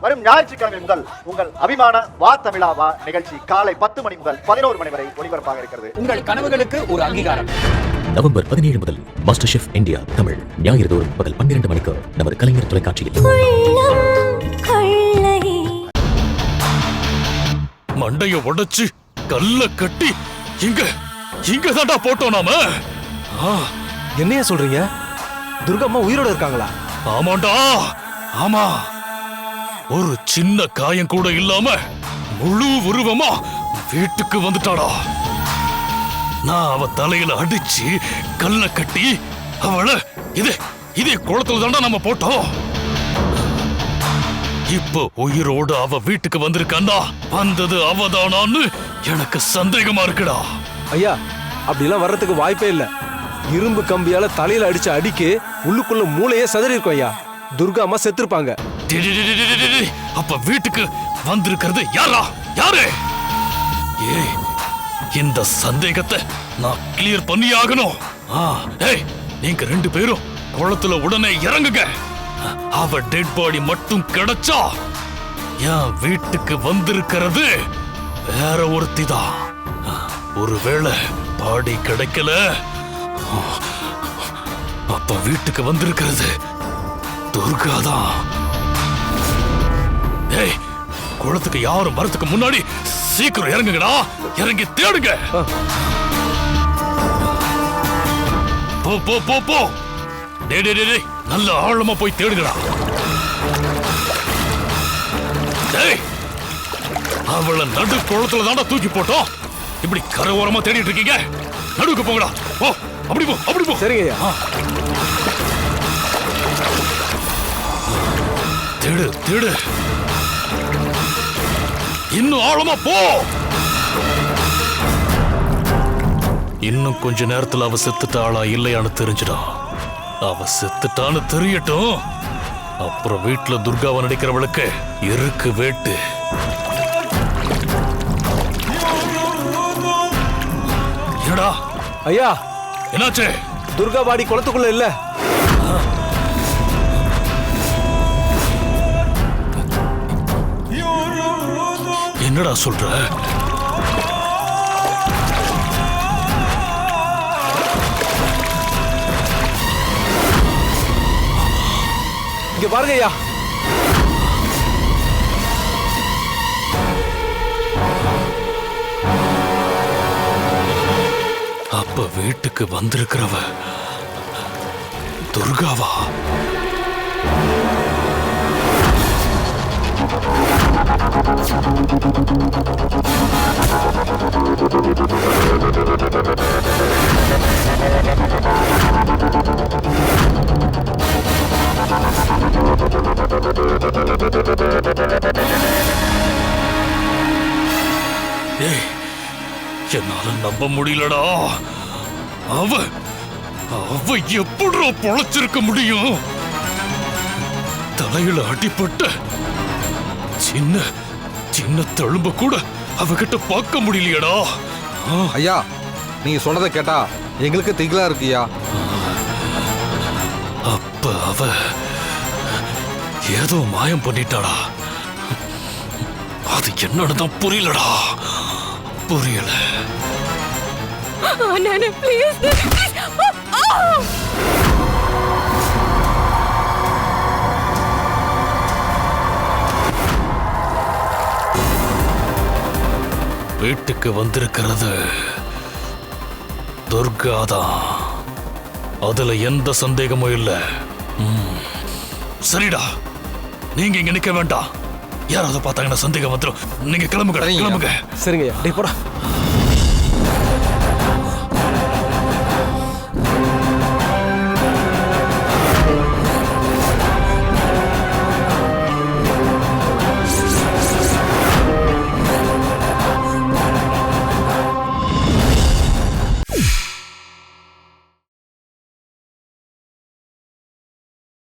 வரும் ஞாயிற்றுக்கிழமை முதல் உங்கள் அபிமான வா தமிழா வா நிகழ்ச்சி காலை பத்து மணி முதல் பதினோரு மணி வரை ஒளிபரப்பாக இருக்கிறது. உங்கள் கனவுகளுக்கு ஒரு அங்கீகாரம். நவம்பர் பதினேழு முதல் மாஸ்டர் ஷெஃப் இந்தியா தமிழ் ஞாயிறு தோறும் பகல் பன்னிரண்டு மணிக்கு நமது கலைஞர் தொலைக்காட்சியில். மண்டைய உடைச்சு கல்ல கட்டி இங்க இங்க தாண்டா போட்டோம் நாம. ஆ, என்னையா சொல்றீங்க? துர்கம்மா உயிரோட இருக்காங்களா? ஆமாண்டா ஆமா. ஒரு சின்ன காயம் கூட இல்லாம முழு உருவமா வீட்டுக்கு வந்துட்டாடா. நான் அவ தலையில அடிச்சு கல்ல கட்டி அவளை இது இதே குளத்துல தாண்டா நம்ம போட்டோம். இப்போ உயிரோடு அவ வீட்டுக்கு வந்திருக்காண்டா. வந்தது அவதானான்னு எனக்கு சந்தேகமா இருக்குடா. ஐயா அப்படிலாம் வர்றதுக்கு வாய்ப்பே இல்ல. இரும்பு கம்பியால தலையில அடிச்ச அடிக்கு உள்ளுக்குள்ள மூளையே சதறி இருக்கும் ஐயா. துர்கா அம்மா செத்துருப்பாங்க. அப்ப வீட்டுக்கு வந்திருக்கிறது யாரா? யாரு? ஏய் இந்த சந்தேகத்தை நான் கிளியர் பண்ணி ஆகணும் ஆ, ஏய் நீங்க ரெண்டு பேரும் குளத்துல உடனே இறங்குங்க. அவ டெட் பாடி மட்டும் கிடைச்சா என் வீட்டுக்கு வந்திருக்கிறது வேற ஒருத்தி தான் ஒருவேளை பாடி கிடைக்கல. அப்ப வீட்டுக்கு வந்திருக்கிறது துர்காதான். ஏய் குளத்துக்கு யாரும் வரதுக்கு முன்னாடி சீக்கிரம் இறங்குங்கடா. இறங்கி தேடுங்க. போ போ போ போ. டேய் டேய் டேய், டேய் நல்ல ஆழமா போய் தேடுங்கடா. டேய் அவளை நடு குளத்துல தாண்டா தூக்கி போட்டோம். இப்படி கரை தேடிட்டு இருக்கீங்க. நடுவுக்கு போங்கடா. போ அப்படி போ அப்படி போ. சரிங்க தேடு தேடு. இன்னும் ஆழமா போ. இன்னும் கொஞ்ச நேரத்துல அவ செத்துட்டாளா இல்லையான்னு தெரிஞ்சிடா. அவ செத்துட்டான்னு தெரியட்டும். அப்புறம் வீட்டுல துர்காவை நடிக்கிறவளுக்கு இருக்கு வேட்டு. என்னடா? ஐயா என்னாச்சு? துர்கா பாடி குளத்துக்குள்ள இல்ல. என்னடா சொல்ற? இங்க பாருங்க ஐயா. அப்ப வீட்டுக்கு வந்திருக்கிறவ துர்காவா? என்னால நம்ப முடியலடா. அவ அவ எப்படி பொழைச்சிருக்க முடியும்? தலையில அடிப்பட்ட சின்ன சின்ன தழும்ப கூட அவகிட்ட பார்க்க முடியலையடா. ஆ, ஐயா நீங்க சொன்னதை கேட்டா எங்களுக்கு திகிலா இருக்குயா அப்ப அவ ஏதோ மாயம் பண்ணிட்டாடா. அது என்னன்னு தான் புரியலடா. புரியல. நானு ப்ளீஸ் வீட்டுக்கு வந்திருக்கிறது. துர்காதான் அதுல எந்த சந்தேகமும் இல்ல. சரிடா. நீங்க இங்க நிக்க வேண்டாம். யாராவது பார்த்தாங்கன்னா சந்தேகம் வந்துடும் நீங்க கிளம்புங்க. கிளம்புங்க சரிங்க போடா.